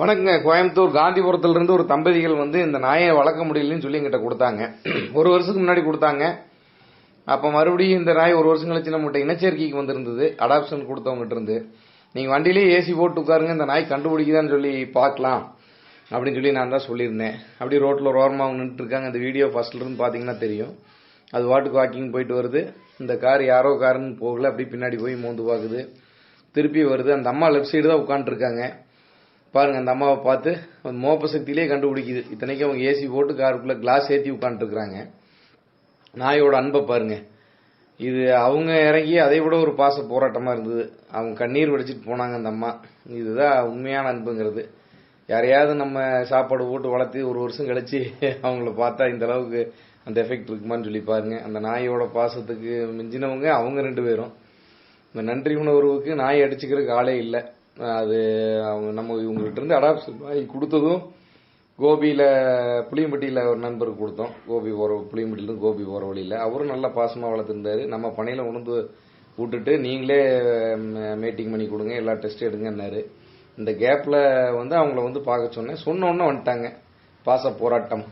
வணக்கங்க. கோயம்புத்தூர் காந்திபுரத்திலிருந்து ஒரு தம்பதிகள் வந்து இந்த நாயை வளர்க்க முடியலன்னு சொல்லி எங்கிட்ட கொடுத்தாங்க. ஒரு வருஷத்துக்கு முன்னாடி கொடுத்தாங்க. அப்போ மறுபடியும் இந்த நாய் ஒரு வருஷம் கழிச்சு நம்மகிட்ட இனச்சேர்க்கைக்கு வந்திருந்தது. அடாப்ஷன் கொடுத்தவங்ககிட்ட இருந்து. நீங்கள் வண்டியிலே ஏசி போட்டு உட்காருங்க. இந்த நாய் கண்டுபிடிக்குதான்னு சொல்லி பார்க்கலாம். அப்படின்னு சொல்லி நான் தான் சொல்லியிருந்தேன். அப்படி ரோட்டில் ஒரு ஓரமாக இருக்காங்க இந்த வீடியோ ஃபர்ஸ்ட்ல பார்த்தீங்கன்னா தெரியும். அது வாட்டுக்கு வாக்கிங் போயிட்டு வருது. இந்த கார் யாரோ காருன்னு போகல. அப்படி பின்னாடி போய் மோந்து பார்க்குது திருப்பி வருது. அந்த அம்மா லெஃப்ட் சைடு தான் உட்காந்துருக்காங்க பாருங்க அந்த அம்மாவை பார்த்து அந்த மோப்ப சக்தியிலே கண்டுபிடிக்குது. இத்தனைக்கும் அவங்க ஏசி போட்டு காருக்குள்ள கிளாஸ் ஏற்றி உட்காந்துருக்குறாங்க நாயோட அன்பை பாருங்க. இது அவங்க இறங்கி அதை விட ஒரு பாச போராட்டமா இருந்தது. அவங்க கண்ணீர் வடிச்சிட்டு போனாங்க அந்த அம்மா. இதுதான் உண்மையான அன்புங்கிறது. யாரையாவது நம்ம சாப்பாடு போட்டு வளர்த்து ஒரு வருஷம் கழிச்சு அவங்கள பார்த்தா இந்த அளவுக்கு அந்த எஃபெக்ட் இருக்குமான்னு சொல்லி பாருங்க. அந்த நாயோட பாசத்துக்கு மிஞ்சினவங்க அவங்க ரெண்டு பேரும். இந்த நன்றி உணர்வுக்கு நாய் அடிச்சுக்கிறதுக்கு ஆளே இல்லை. அது அவங்க நம்ம இவங்ககிட்ட இருந்து அடாப்ஷன் வாங்கி கொடுத்ததும் கோபியில் புளியம்பட்டியில் ஒரு நண்பருக்கு கொடுத்தோம். கோபி போகிற புளியம்பட்டியில கோபி போகிற வழியில். அவரும் நல்லா பாசமாக வளர்த்துருந்தாரு. நம்ம பணியில் உணர்ந்து விட்டுட்டு நீங்களே மீட்டிங் பண்ணி கொடுங்க எல்லா டெஸ்ட்டும் எடுங்கன்னாரு. இந்த கேப்பில் வந்து அவங்கள வந்து பார்க்க சொன்னேன். சொன்னோன்னே வந்துட்டாங்க. பாச போராட்டம்.